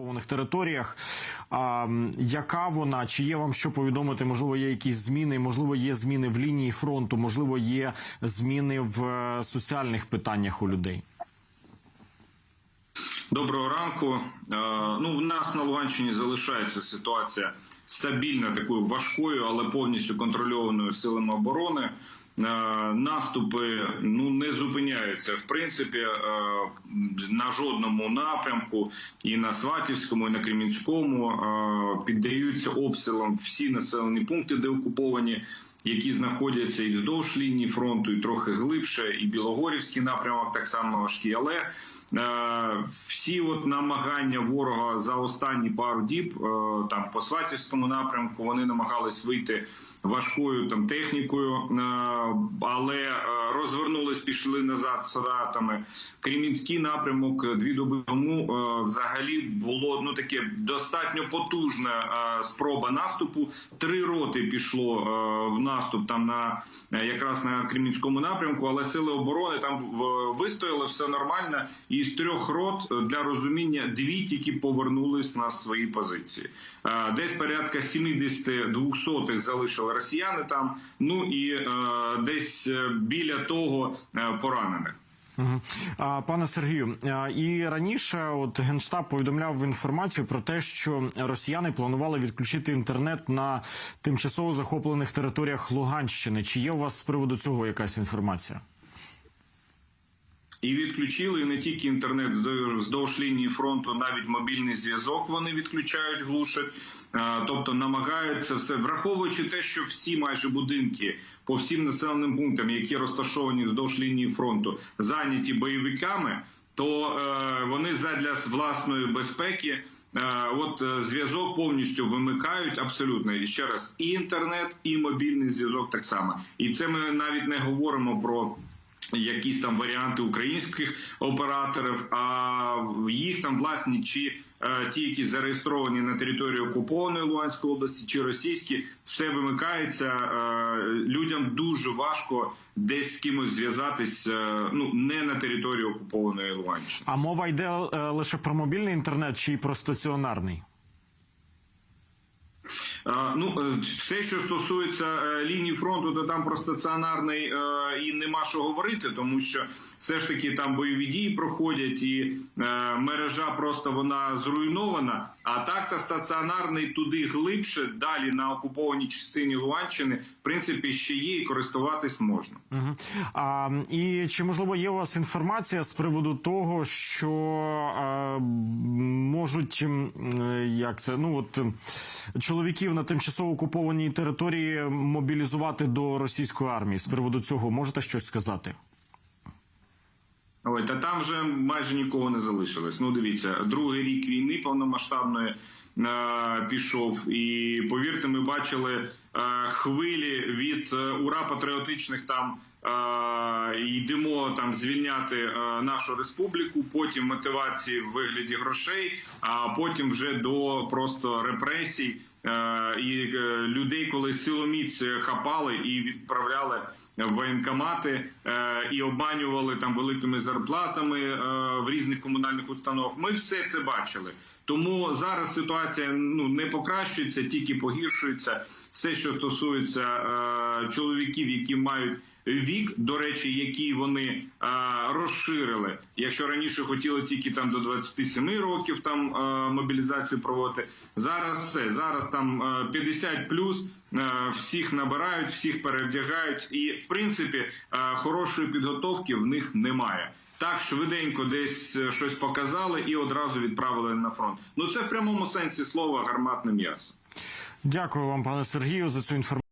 окупованих територіях. А, яка вона? Чи є вам що повідомити? Можливо, є якісь зміни? Можливо, є зміни в лінії фронту, можливо, є зміни в е, соціальних питаннях у людей. Доброго ранку. Е, Ну, в нас на Луганщині залишається ситуація стабільна, такою важкою, але повністю контрольованою силами оборони. Е, Наступи ну не зупиняються в принципі е, на жодному напрямку, і на Сватівському, і на Кремінському е, піддаються обстрілам всі населені пункти, де окуповані, які знаходяться і вздовж лінії фронту, і трохи глибше, і Білогорівський напрямок так само важкий. Але Е, всі от намагання ворога за останні пару діб е, там по сватівському напрямку вони намагались вийти важкою там технікою, е, але е, розвернулись, пішли назад з солдатами. Кремінський напрямок дві доби тому е, взагалі було ну таке достатньо потужна е, спроба наступу. Три роти пішло е, в наступ там на е, якраз на Кремінському напрямку, але сили оборони там в- вистояли все нормально. І з трьох рот е, для розуміння дві тільки повернулись на свої позиції. Е, Десь порядка 70 двохсотих залишили росіяни там. Ну і е, десь е, біля того е, поранених. Пане Сергію, і раніше от генштаб повідомляв інформацію про те, що росіяни планували відключити інтернет на тимчасово захоплених територіях Луганщини. Чи є у вас з приводу цього якась інформація? І відключили не тільки інтернет здовж- лінії фронту, навіть мобільний зв'язок вони відключають, глушать. Е, Тобто намагаються все, враховуючи те, що всі майже будинки по всім населеним пунктам, які розташовані вздовж лінії фронту, зайняті бойовиками, то е, вони задля власної безпеки. е, От зв'язок повністю вимикають абсолютно і ще раз і інтернет, і мобільний зв'язок так само. І це ми навіть не говоримо про якісь там варіанти українських операторів, а їх там власні чи е, ті, які зареєстровані на території окупованої Луганської області, чи російські, все вимикається. Е, людям дуже важко десь з кимось зв'язатись, е, ну не на території окупованої Луганщини. А мова йде лише про мобільний інтернет чи про стаціонарний? Ну, е, все, що стосується е, лінії фронту, то там про стаціонарний е, і нема що говорити, тому що все ж таки там бойові дії проходять, і мережа просто вона зруйнована. А так та стаціонарний туди глибше, далі на окупованій частині Луганщини, в принципі, ще є і користуватись можна. Угу. А, і чи можливо є у вас інформація з приводу того, що можуть е, як це ну от чоловіків на тимчасово окупованій території мобілізувати до російської армії? З приводу цього можете щось сказати? Ой, та там вже майже нікого не залишилось. Ну, дивіться, другий рік війни повномасштабної е, пішов, і повірте, ми бачили е, хвилі від е, ура патріотичних там. Йдемо там звільняти е, нашу республіку, потім мотивації в вигляді грошей, а потім вже до просто репресій е, і е, людей, коли силоміць хапали і відправляли в воєнкомати і обманювали там великими зарплатами в різних комунальних установах. Ми все це бачили. Тому зараз ситуація ну не покращується, тільки погіршується. Все, що стосується е, чоловіків, які мають вік, до речі, який вони е, розширили. Якщо раніше хотіли тільки там до 27 років там е, мобілізацію проводити, зараз все зараз там е, 50 плюс. е, Всіх набирають, всіх перевдягають, і в принципі е, хорошої підготовки в них немає. Так швиденько десь е, щось показали і одразу відправили на фронт. Ну це в прямому сенсі слова гарматне м'ясо. Дякую вам, пане Сергію, за цю інформацію.